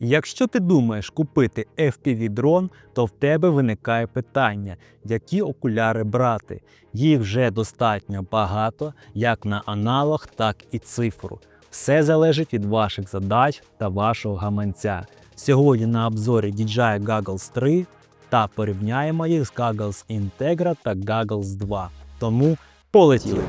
Якщо ти думаєш купити FPV-дрон, то в тебе виникає питання, які окуляри брати. Їх вже достатньо багато, як на аналог, так і цифру. Все залежить від ваших задач та вашого гаманця. Сьогодні на обзорі DJI Goggles 3 та порівняємо їх з Goggles Integra та Goggles 2. Тому полетіли!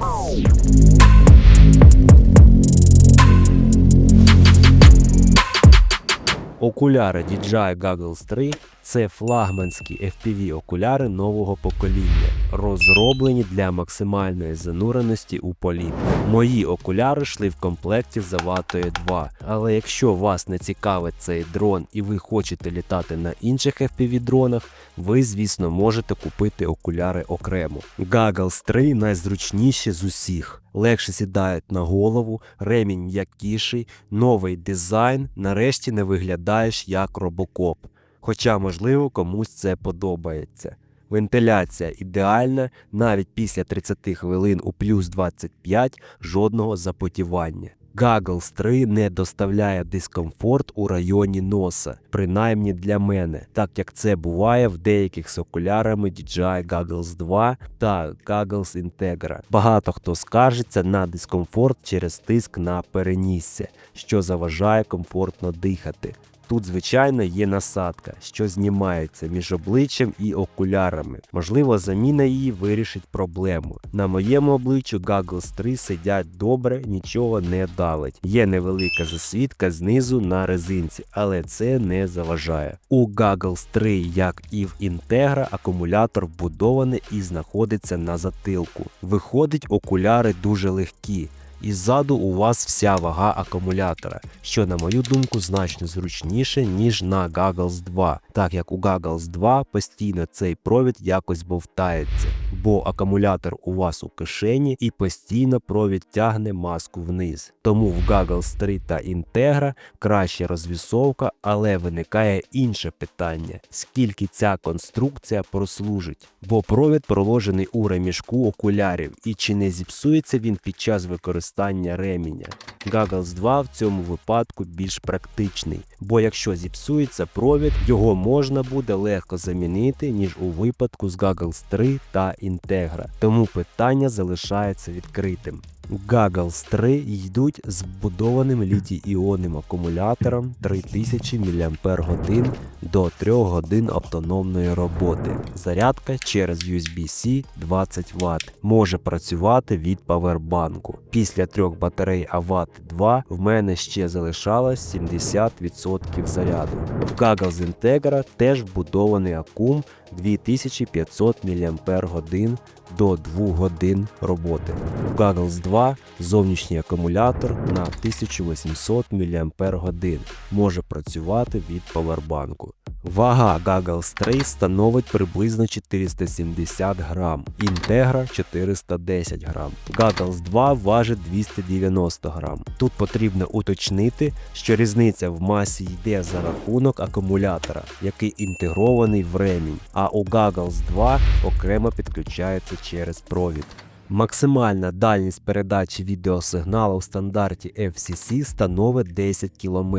Окуляри DJI Goggles 3 це флагманські FPV-окуляри нового покоління, розроблені для максимальної зануреності у політ. Мої окуляри йшли в комплекті з Avatoe 2, але якщо вас не цікавить цей дрон і ви хочете літати на інших FPV-дронах, ви, звісно, можете купити окуляри окремо. Goggles 3 найзручніші з усіх. Легше сідають на голову, ремінь м'якіший, новий дизайн, нарешті не виглядаєш як робокоп. Хоча, можливо, комусь це подобається. Вентиляція ідеальна, навіть після 30 хвилин у плюс 25 жодного запотівання. Goggles 3 не доставляє дискомфорт у районі носа, принаймні для мене, так як це буває в деяких з окулярами DJI Goggles 2 та Goggles Integra. Багато хто скаржиться на дискомфорт через тиск на перенісся, що заважає комфортно дихати. Тут, звичайно, є насадка, що знімається між обличчям і окулярами. Можливо, заміна її вирішить проблему. На моєму обличчю Goggles 3 сидять добре, нічого не давить. Є невелика засвідка знизу на резинці, але це не заважає. У Goggles 3, як і в Integra, акумулятор вбудований і знаходиться на затилку. Виходить, окуляри дуже легкі. І ззаду у вас вся вага акумулятора, що, на мою думку, значно зручніше, ніж на Goggles 2, так як у Goggles 2 постійно цей провід якось бовтається, бо акумулятор у вас у кишені і постійно провід тягне маску вниз. Тому в Goggles 3 та Integra краща розвісовка, але виникає інше питання: скільки ця конструкція прослужить? Бо провід проложений у ремішку окулярів, і чи не зіпсується він під час використання ременя? Goggles 2 в цьому випадку більш практичний, бо якщо зіпсується провід, його можна буде легко замінити, ніж у випадку з Goggles 3 та Integra. Тому питання залишається відкритим. Goggles 3 йдуть з вбудованим літій-іонним акумулятором 3000 мАч до 3 годин автономної роботи. Зарядка через USB-C 20 Вт може працювати від павербанку. Після трьох батарей AVAT 2 в мене ще залишалось 70% заряду. В Goggles Integra теж вбудований акум 2500 мАч до 2 годин роботи. У Goggles 2 зовнішній акумулятор на 1800 мАч може працювати від павербанку. Вага Goggles 3 становить приблизно 470 грам, Integra 410 грам. Goggles 2 важить 290 грам. Тут потрібно уточнити, що різниця в масі йде за рахунок акумулятора, який інтегрований в ремінь, а у Goggles 2 окремо підключається через провід. Максимальна дальність передачі відеосигналу в стандарті FCC становить 10 км,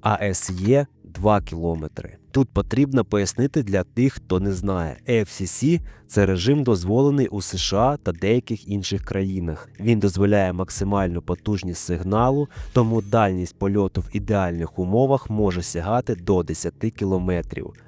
а SE 2 км. Тут потрібно пояснити для тих, хто не знає. FCC – це режим дозволений у США та деяких інших країнах. Він дозволяє максимальну потужність сигналу, тому дальність польоту в ідеальних умовах може сягати до 10 км,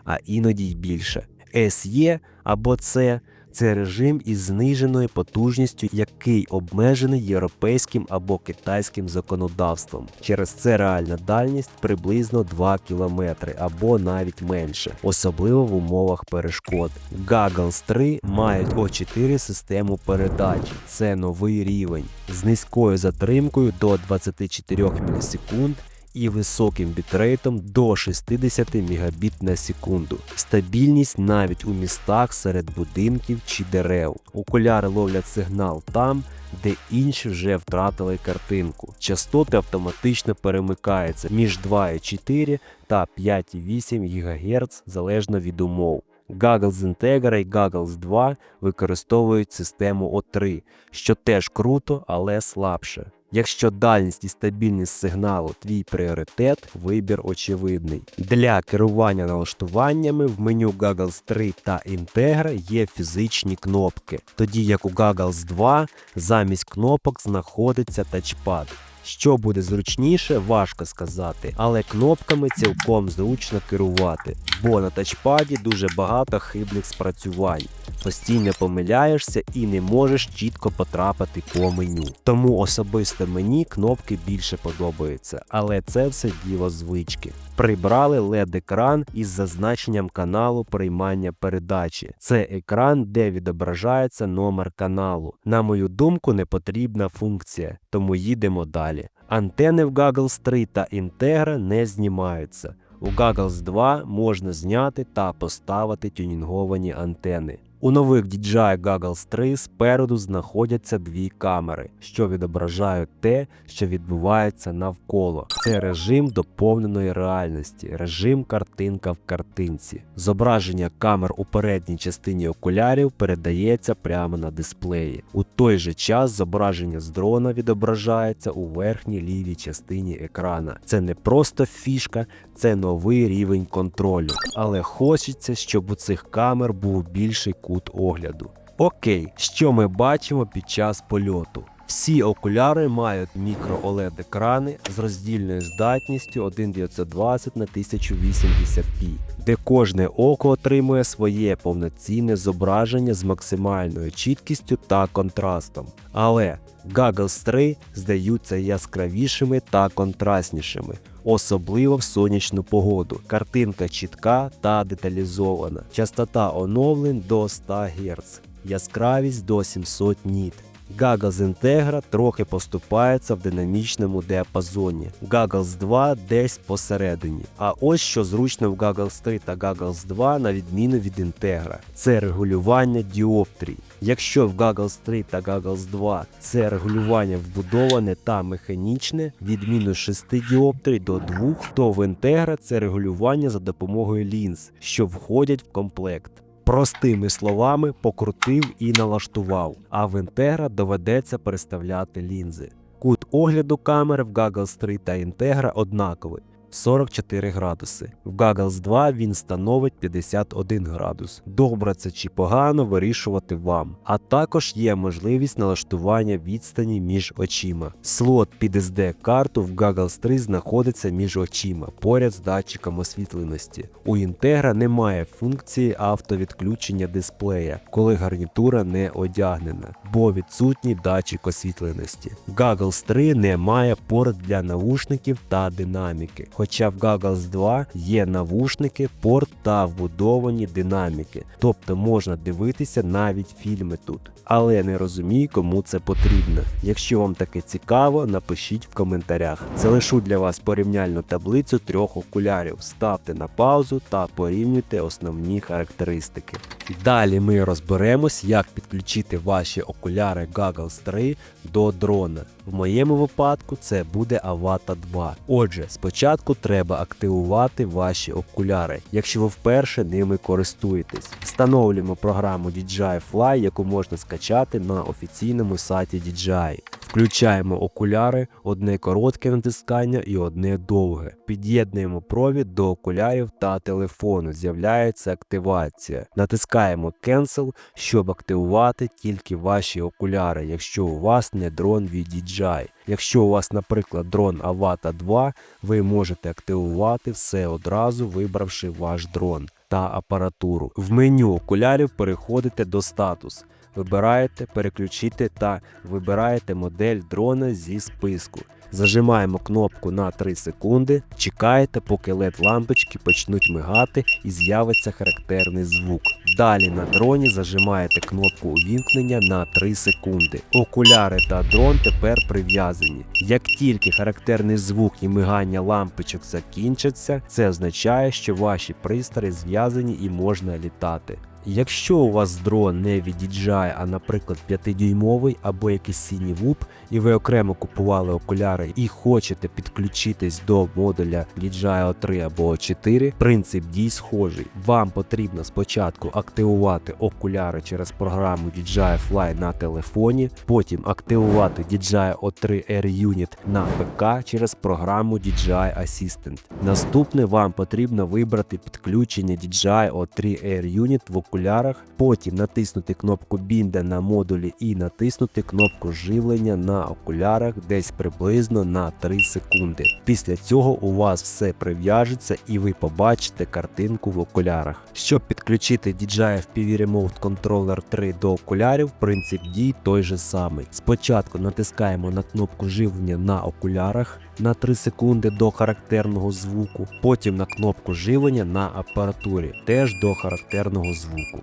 а іноді й більше. SE або C – це режим із зниженою потужністю, який обмежений європейським або китайським законодавством. Через це реальна дальність приблизно 2 км або навіть менше, особливо в умовах перешкод. Goggles 3 мають O4 систему передачі. Це новий рівень з низькою затримкою до 24 мілісекунд і високим бітрейтом до 60 Мбіт на секунду. Стабільність навіть у містах серед будинків чи дерев. Окуляри ловлять сигнал там, де інші вже втратили картинку. Частоти автоматично перемикаються між 2,4 та 5,8 ГГц залежно від умов. Goggles Integra і Goggles 2 використовують систему O3, що теж круто, але слабше. Якщо дальність і стабільність сигналу твій пріоритет, вибір очевидний. Для керування налаштуваннями в меню Goggles 3 та Integra є фізичні кнопки, тоді як у Goggles 2 замість кнопок знаходиться тачпад. Що буде зручніше, важко сказати, але кнопками цілком зручно керувати, бо на тачпаді дуже багато хибних спрацювань. Постійно помиляєшся і не можеш чітко потрапити по меню. Тому особисто мені кнопки більше подобаються, але це все діло звички. Прибрали led екран із зазначенням каналу приймання передачі. Це екран, де відображається номер каналу. На мою думку, не потрібна функція, тому їдемо далі. Антени в Goggles 3 та Integra не знімаються. У Goggles 2 можна зняти та поставити тюнінговані антени. У нових DJI Goggles 3 спереду знаходяться дві камери, що відображають те, що відбувається навколо. Це режим доповненої реальності, режим картинка в картинці. Зображення камер у передній частині окулярів передається прямо на дисплеї. У той же час зображення з дрона відображається у верхній лівій частині екрана. Це не просто фішка, це новий рівень контролю. Але хочеться, щоб у цих камер був більший кут огляду. Окей, що ми бачимо під час польоту? Всі окуляри мають мікро oled екрани з роздільною здатністю 1920 на 1080p, де кожне око отримує своє повноцінне зображення з максимальною чіткістю та контрастом. Але Goggles 3 здаються яскравішими та контрастнішими, особливо в сонячну погоду. Картинка чітка та деталізована, частота оновлень до 100 Гц, яскравість до 700 ніт. Goggles Integra трохи поступається в динамічному діапазоні. Goggles 2 десь посередині. А ось що зручно в Goggles 3 та Goggles 2 на відміну від Integra. Це регулювання діоптрій. Якщо в Goggles 3 та Goggles 2 це регулювання вбудоване та механічне від мінус 6 діоптрій до 2, то в Integra це регулювання за допомогою лінз, що входять в комплект. Простими словами, покрутив і налаштував, а в Integra доведеться переставляти лінзи. Кут огляду камер в Gaggle 3 та Integra однаковий 44 градуси. В Goggles 2 він становить 51 градус. Добре це чи погано вирішувати вам. А також є можливість налаштування відстані між очима. Слот під SD-карту в Goggles 3 знаходиться між очима, поряд з датчиком освітленості. У Integra немає функції автовідключення дисплея, коли гарнітура не одягнена, бо відсутній датчик освітленості. Goggles 3 не має порт для навушників та динаміки. Хоча в Goggles 2 є навушники, порт та вбудовані динаміки, тобто можна дивитися навіть фільми тут. Але не розумію, кому це потрібно. Якщо вам таке цікаво, напишіть в коментарях. Залишу для вас порівняльну таблицю трьох окулярів. Ставте на паузу та порівнюйте основні характеристики. Далі ми розберемось, як підключити ваші окуляри Goggles 3 до дрона. В моєму випадку це буде Avata 2. Отже, спочатку треба активувати ваші окуляри, якщо ви вперше ними користуєтесь. Встановлюємо програму DJI Fly, яку можна скачати на офіційному сайті DJI. Включаємо окуляри, одне коротке натискання і одне довге. Під'єднуємо провід до окулярів та телефону. З'являється активація. Натискаємо Cancel, щоб активувати тільки ваші окуляри, якщо у вас не дрон від DJI. Якщо у вас, наприклад, дрон Avata 2, ви можете активувати все одразу, вибравши ваш дрон та апаратуру. В меню окулярів переходите до статус. Вибираєте переключити та вибираєте модель дрона зі списку. Зажимаємо кнопку на 3 секунди, чекаєте, поки LED лампочки почнуть мигати і з'явиться характерний звук. Далі на дроні зажимаєте кнопку увімкнення на 3 секунди. Окуляри та дрон тепер прив'язані. Як тільки характерний звук і мигання лампочок закінчаться, це означає, що ваші пристрої зв'язані і можна літати. Якщо у вас дрон не від DJI, а наприклад 5-дюймовий або якийсь синій вуп, і ви окремо купували окуляри і хочете підключитись до модуля DJI O3 або O4, принцип дій схожий. Вам потрібно спочатку активувати окуляри через програму DJI Fly на телефоні, потім активувати DJI O3 Air Unit на ПК через програму DJI Assistant. Наступне вам потрібно вибрати підключення DJI O3 Air Unit в окулярах, потім натиснути кнопку бінда на модулі і натиснути кнопку живлення на окулярах десь приблизно на 3 секунди. Після цього у вас все прив'яжеться і ви побачите картинку в окулярах. Щоб підключити DJI FPV Remote Controller 3 до окулярів, принцип дій той же самий. Спочатку натискаємо на кнопку живлення на окулярах на 3 секунди до характерного звуку, потім на кнопку живлення на апаратурі теж до характерного звуку.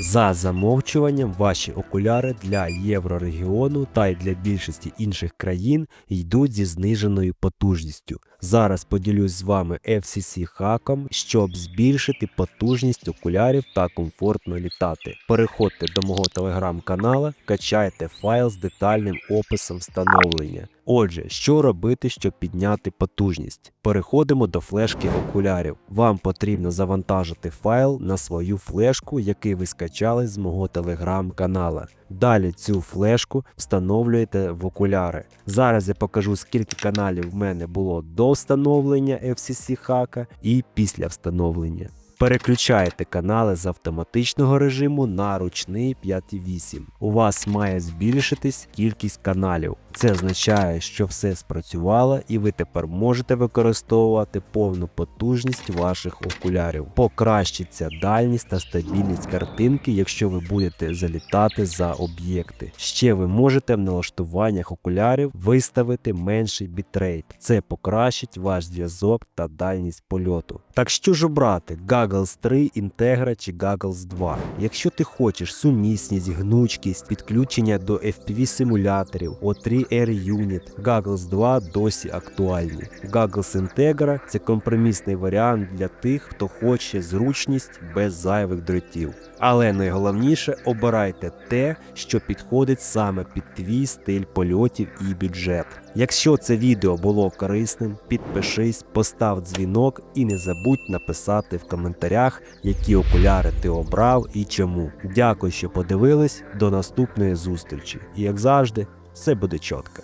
За замовчуванням, ваші окуляри для єврорегіону та й для більшості інших країн йдуть зі зниженою потужністю. Зараз поділюсь з вами FCC хаком, щоб збільшити потужність окулярів та комфортно літати. Переходьте до мого телеграм-канала, качайте файл з детальним описом встановлення. Отже, що робити, щоб підняти потужність? Переходимо до флешки окулярів. Вам потрібно завантажити файл на свою флешку, який ви скачали з мого телеграм-канала. Далі цю флешку встановлюєте в окуляри. Зараз я покажу, скільки каналів в мене було до встановлення FCC хака і після встановлення. Переключаєте канали з автоматичного режиму на ручний 5.8. У вас має збільшитись кількість каналів. Це означає, що все спрацювало і ви тепер можете використовувати повну потужність ваших окулярів. Покращиться дальність та стабільність картинки, якщо ви будете залітати за об'єкти. Ще ви можете в налаштуваннях окулярів виставити менший бітрейт. Це покращить ваш зв'язок та дальність польоту. Так що ж обрати Goggles 3, Integra чи Goggles 2? Якщо ти хочеш сумісність, гнучкість, підключення до FPV симуляторів, O3 Air Unit, Goggles 2 досі актуальні. Goggles Integra це компромісний варіант для тих, хто хоче зручність без зайвих дротів. Але найголовніше обирайте те, що підходить саме під твій стиль польотів і бюджет. Якщо це відео було корисним, підпишись, постав дзвінок і не забудь написати в коментарях, які окуляри ти обрав і чому. Дякую, що подивились. До наступної зустрічі. І як завжди, все буде чітко.